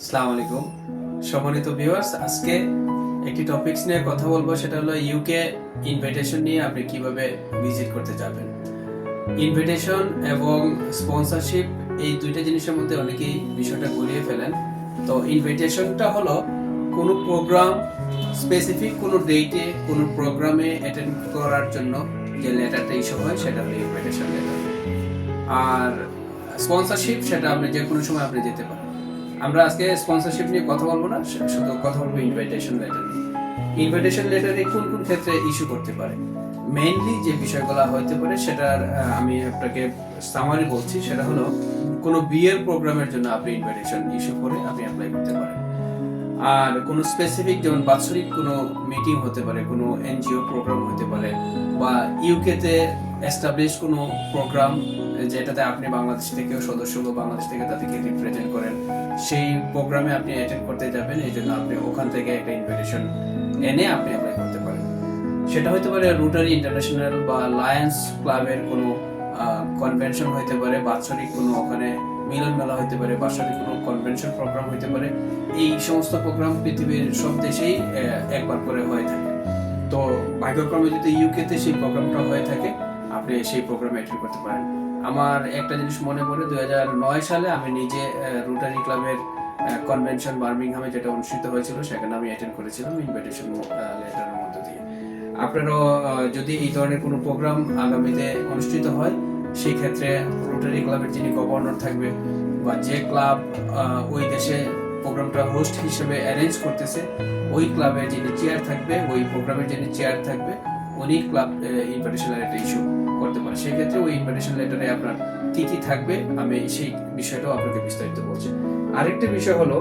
আসসালামু আলাইকুম। সম্মানিত ভিউয়ার্স আজকে একটি টপিকস নিয়ে কথা বলব। সেটা হলো ইউকে ইনভিটেশন নিয়ে আপনি কীভাবে ভিজিট করতে যাবেন। ইনভিটেশন এবং স্পন্সরশিপ এই দুইটা জিনিসের মধ্যে অনেকেই বিষয়টা গড়িয়ে ফেলেন। তো ইনভিটেশনটা হলো কোনো প্রোগ্রাম স্পেসিফিক কোনো ডেটে কোনো প্রোগ্রামে অ্যাটেন্ড করার জন্য যে লেটারটা ইস্যু হয়, সেটা হলো ইনভিটেশন লেটার আর স্পন্সরশিপ সেটা আপনি যে কোনো সময় আপনি যেতে পারেন। আমরা আজকে স্পন্সরশিপ নিয়ে কথা বলব না শুধু কথা বলব ইনভাইটেশন লেটার নিয়ে। ইনভাইটেশন লেটারে কোন কোন ক্ষেত্রে ইস্যু করতে পারে? মেইনলি যে বিষয়গুলো হতে পারে, সেটার আমি আপনাকে সামারি বলছি, সেটা হলো কোনো বিয়ের প্রোগ্রামের জন্য আপনি ইনভাইটেশন ইস্যু করে আপনি অ্যাপ্লাই করতে পারেন। আর কোনো স্পেসিফিক যেমন বাৎসরিক কোনো মিটিং হতে পারে, কোনো এনজিও প্রোগ্রাম হতে পারে, বা ইউকেতে এস্টাবলিশ কোনো প্রোগ্রাম যেটাতে আপনি বাংলাদেশ থেকেও সদস্য বা বাংলাদেশ থেকে তাদেরকে রিপ্রেজেন্ট করেন, সেই প্রোগ্রামে আপনি অ্যাটেন্ড করতে যাবেন, এই জন্য আপনি ওখান থেকে একটা ইনভিটেশন এনে আপনি অ্যাপ্লাই করতে পারেন। সেটা হতে পারে রুটারি ইন্টারন্যাশনাল বা লায়ন্স ক্লাবের কোনো কনভেনশন হতে পারে, বাৎসরিক কোনো ওখানে মিলন মেলা হতে পারে, বাৎসরিক কোনো কনভেনশন প্রোগ্রাম হতে পারে, এই সমস্ত প্রোগ্রাম পৃথিবীর সব দেশেই একবার করে হয়ে থাকে। তো ভাগ্যক্রমে যদি ইউকেতে সেই প্রোগ্রামটা হয়ে থাকে আপনি সেই প্রোগ্রামে অ্যাটেন্ড করতে পারেন। আমার একটা জিনিস মনে পড়ে হাজার নয় সালে আমি নিজে রুটারি ক্লাবের কনভেনশন বার্মিংহামে যেটা অনুষ্ঠিত হয়েছিল, সেখানে আমি অ্যাটেন্ড করেছিলাম ইনভিটেশন লেটারের মধ্য দিয়ে। আপনারও যদি এই ধরনের কোনো প্রোগ্রাম আগামীতে অনুষ্ঠিত হয় সেই ক্ষেত্রে রোটারি ক্লাবের যিনি গভর্নর থাকবে বা যে ক্লাব ওই দেশে প্রোগ্রামটা হোস্ট হিসেবে অ্যারেঞ্জ করতেছে, ওই ক্লাবের যিনি চেয়ার থাকবে, ওই প্রোগ্রামের যিনি চেয়ার থাকবে উনি ক্লাব ইনভিটেশন লেটার ইস্যু করতে পারে। সেক্ষেত্রে ওই ইনভিটেশন লেটারে আপনার কি কি থাকবে, আমি সেই বিষয়টাও আপনাকে বিস্তারিত বলছি। আরেকটা বিষয় হলো,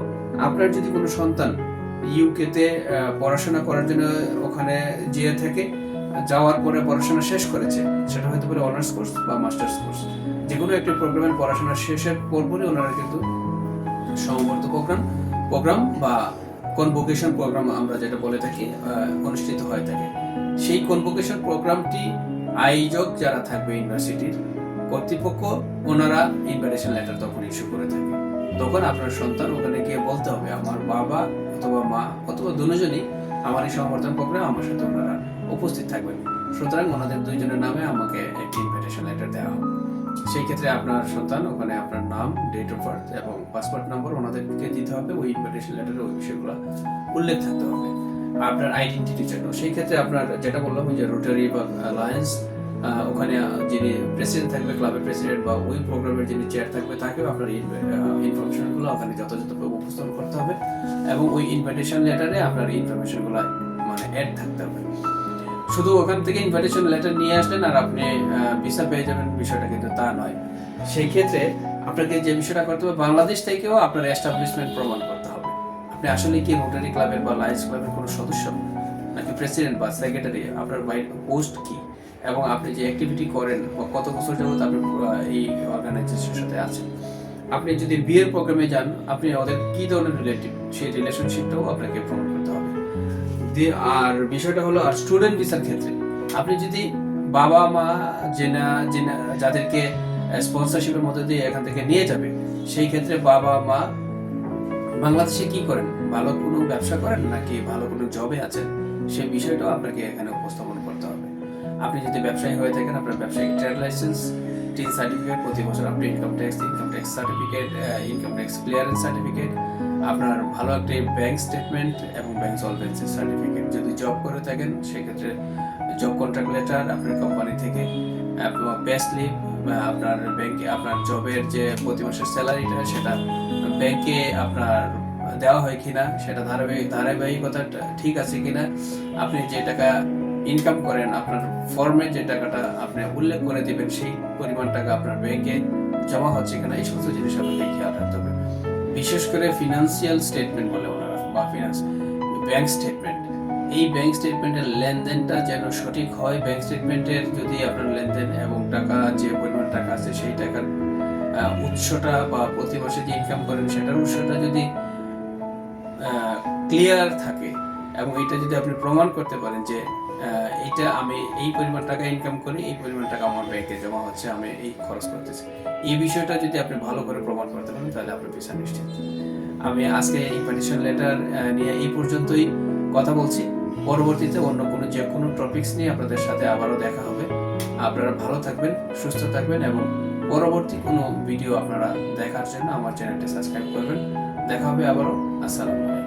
আপনার যদি কোনো সন্তান ইউকেতে পড়াশোনা করার জন্য ওখানে যেয়ে থাকে, যাওয়ার পরে পড়াশোনা শেষ করেছে, সেটা হতে পারে অনার্স কোর্স বা মাস্টার্স কোর্স যে কোনো একটি প্রোগ্রামের পড়াশোনা শেষের পরপরই ওনারা কিন্তু সমবর্ত প্রোগ্রাম প্রোগ্রাম বা কনভোকেশন প্রোগ্রাম আমরা যেটা বলে থাকি অনুষ্ঠিত হয়ে থাকে। সেই কনভোকেশন প্রোগ্রামটি আয়োজক যারা থাকবে ইউনিভার্সিটির কর্তৃপক্ষ, ওনারা ইনভাইটেশন লেটার তখন ইস্যু করে থাকে। তখন আপনার সন্তান ওখানে গিয়ে বলতে হবে, আমার বাবা অথবা মা অথবা দুজনই আমার এই সমর্থন প্রোগ্রাম আমার সাথে ওনারা উপস্থিত থাকবেন সুতরাং ওনাদের দুইজনের নামে আমাকে একটি ইনভিটেশন লেটার দেওয়া হবে সেই ক্ষেত্রে আপনার সন্তান ওখানে আপনার নাম ডেট অফ বার্থ এবং পাসপোর্ট নম্বর ওনাদেরকে দিতে হবে। ওই ইনভিটেশন লেটারে ওই বিষয়গুলো উল্লেখ থাকতে হবে। আপনার আইডেন্টিটির জন্য সেই ক্ষেত্রে আপনার যেটা বললাম যে রোটারি বা লায়েন্স ওখানে যিনি প্রেসিডেন্ট থাকবে ক্লাবের প্রেসিডেন্ট বা ওই প্রোগ্রামের যিনি চেয়ার থাকবে, তাকেও আপনার ইনফরমেশনগুলো ওখানে যথাযথভাবে উপস্থাপন করতে হবে এবং ওই ইনভিটেশন লেটারে আপনার ইনফরমেশনগুলো মানে অ্যাড থাকতে হবে। শুধু ওখান থেকে ইনভাইটেশন লেটার নিয়ে আসলেন আর আপনি ভিসা পেয়ে যাবেন, বিষয়টা কিন্তু তা নয়। সেই ক্ষেত্রে আপনাকে যে বিষয়টা করতে হবে, বাংলাদেশ থেকেও আপনার এস্টাবলিশমেন্ট প্রমাণ করতে হবে। আপনি আসলে কি রোটারি ক্লাবের বা লায়ন্স ক্লাবের কোনো সদস্য? নাকি প্রেসিডেন্ট বা সেক্রেটারি আপনার পোস্ট কি? এবং আপনি যে অ্যাক্টিভিটি করেন, বা কত বছর যাবত আপনি এই অর্গানাইজেশনের সাথে আছেন? আপনি যদি বিয়ের প্রোগ্রামে যান, আপনি ওদের কি ধরনের রিলেটিভ সেই রিলেশনশিপটাও আপনাকে প্রমাণ করতে হবে। দিয়ে আর বিষয়টা হলো, আর স্টুডেন্ট ভিসার ক্ষেত্রে, আপনি যদি বাবা, মা, জেনা জেনা, যাদেরকে স্পন্সরশিপের মধ্যে দিয়ে এখান থেকে নিয়ে যাবে, সেই ক্ষেত্রে বাবা, মা বাংলাদেশে কি করেন? ভালো কোনো ব্যবসা করেন নাকি ভালো কোনো জবে আছেন? সেই বিষয়টাও আপনাকে এখানে উপস্থাপন করতে হবে। আপনি যদি ব্যবসায়ী হয়ে থাকেন, আপনার ব্যবসায়িক ট্রেড লাইসেন্স টিন সার্টিফিকেট প্রতি বছর আপনি income tax income tax certificate income tax clearance certificate আপনার ভালো একটি ব্যাংক স্টেটমেন্ট এবং ব্যাংক সলভেন্সি সার্টিফিকেট যদি জব করে থাকেন, সেক্ষেত্রে জব কন্ট্রাক্ট লেটার আপনার কোম্পানি থেকে পে আপনার ব্যাংকে আপনার জবের যে প্রতি মাসের স্যালারিটা সেটা ব্যাংকে আপনার দেওয়া হয় কিনা, সেটা ধারাবাহিক, ধারাবাহিকতাটা ঠিক আছে কিনা, আপনি যে টাকা ইনকাম করেন, আপনার ফর্মে যে টাকাটা আপনি উল্লেখ করে দিবেন, সেই পরিমাণ টাকা আপনার ব্যাংকে জমা হচ্ছে কিনা, এই সমস্ত জিনিস আপনাকে খেয়াল রাখতে হবে। বিশেষ করে ফিনান্সিয়াল স্টেটমেন্ট বলে ওনারা, বা ফিনান্স ব্যাংক স্টেটমেন্ট এই ব্যাংক স্টেটমেন্টের লেনদেনটা যেন সঠিক হয় ব্যাংক স্টেটমেন্টের যদি আপনার লেনদেন এবং টাকা, যে পরিমাণ টাকা আছে সেই টাকার উৎসটা বা প্রতি মাসে যে ইনকাম করেন, সেটার উৎসটা যদি ক্লিয়ার থাকে এবং এটা যদি আপনি প্রমাণ করতে পারেন যে এটা আমি এই পরিমাণ টাকা ইনকাম করি, এই পরিমাণ টাকা আমার ব্যাংকে জমা হচ্ছে, আমি এই খরচ করতেছি। এই বিষয়টা যদি আপনি ভালো করে প্রমাণ করতে পারেন, তাহলে আপনার ভিসা নিশ্চিত। আমি আজকে ইনভাইটেশন লেটার নিয়ে এই পর্যন্তই কথা বলছি। পরবর্তীতে অন্য কোনো যে কোনো টপিকস নিয়ে আপনাদের সাথে আবারও দেখা হবে। আপনারা ভালো থাকবেন, সুস্থ থাকবেন এবং পরবর্তী কোনো ভিডিও আপনারা দেখার জন্য আমার চ্যানেলটি সাবস্ক্রাইব করবেন। দেখা হবে আবারও। আসসালামু আলাইকুম।